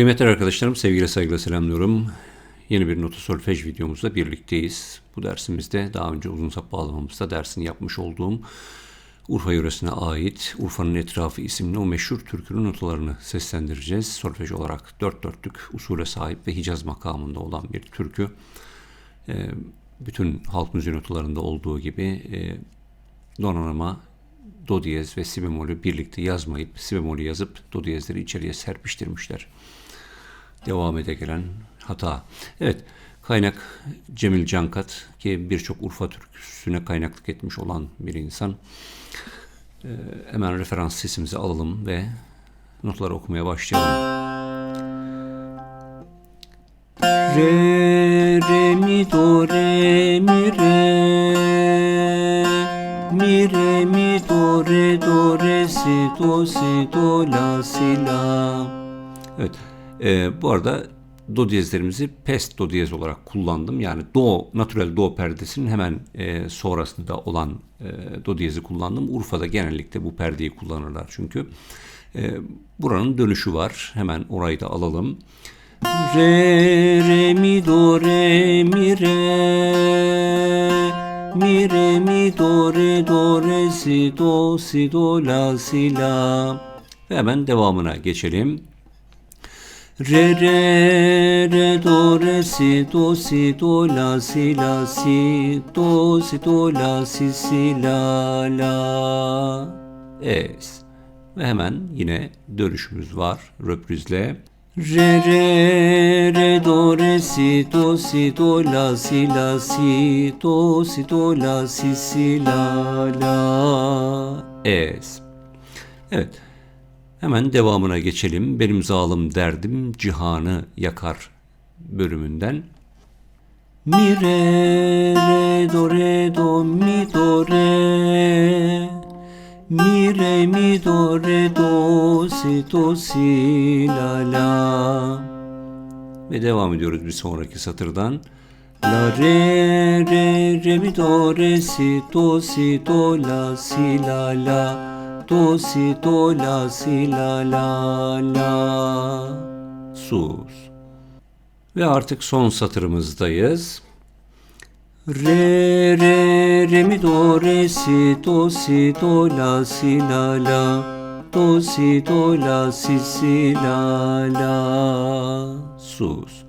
Kıymetli arkadaşlarım, sevgiyle saygıyla selamlıyorum. Yeni bir nota solfej videomuzda birlikteyiz. Bu dersimizde daha önce uzun sap bağlamamızda dersini yapmış olduğum Urfa yöresine ait Urfa'nın Etrafı isimli o meşhur türkünün notalarını seslendireceğiz. Solfej olarak dört dörtlük usule sahip ve Hicaz makamında olan bir türkü. Ee, bütün halk müziği notalarında olduğu gibi e, donanıma do diyez ve si bemolü birlikte yazmayıp si bemolü yazıp do diyezleri içeriye serpiştirmişler. Devam ede gelen hata. Evet kaynak Cemil Cankat ki birçok Urfa türküsüne kaynaklık etmiş olan bir insan. Ee, hemen referans sesimizi alalım ve notları okumaya başlayalım. Re, re, mi, do, re, mi, re Mi, re, mi, do, re, do, re, si, do, si, do, la, si, la Evet, e, bu arada do diyezlerimizi pes do diyez olarak kullandım. Yani do, natural do perdesinin hemen e, sonrasında olan e, do diyezi kullandım. Urfa'da genellikle bu perdeyi kullanırlar çünkü. E, buranın dönüşü var. Hemen orayı da alalım. Re, re, mi, do, re, mi, re mi, do, re, do, re, si, do, si, do, la, si, la Ve hemen devamına geçelim. Re, re, re, do, re, si, do, si, do, la, si, la, si, do, si, do, la, si, si, la, la, es. Ve hemen yine dönüşümüz var röprizle. Re, re, re, do, si, do, si, do, la, si, la, si, do, si, do, la, si, si, la, la, es. Evet. Hemen devamına geçelim. Benim zalim derdim cihanı yakar bölümünden. Mi re re do re do mi do re Mi re mi do re do si do si la la Ve devam ediyoruz bir sonraki satırdan. La re re re mi do re si do si do la si la la do si do la si la la la sus. Ve artık son satırımızdayız. Re re re mi do re si do si do la si la la do si do la si si la la sus.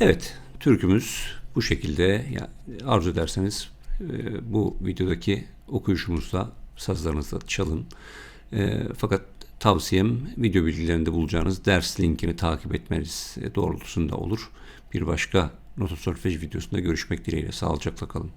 Evet türkümüz bu şekilde ya, arzu ederseniz e, bu videodaki okuyuşumuzda sazlarınızla çalın. E, fakat tavsiyem video bilgilerinde bulacağınız ders linkini takip etmeniz doğrultusunda olur. Bir başka Nota Solfej videosunda görüşmek dileğiyle. Sağlıcakla kalın.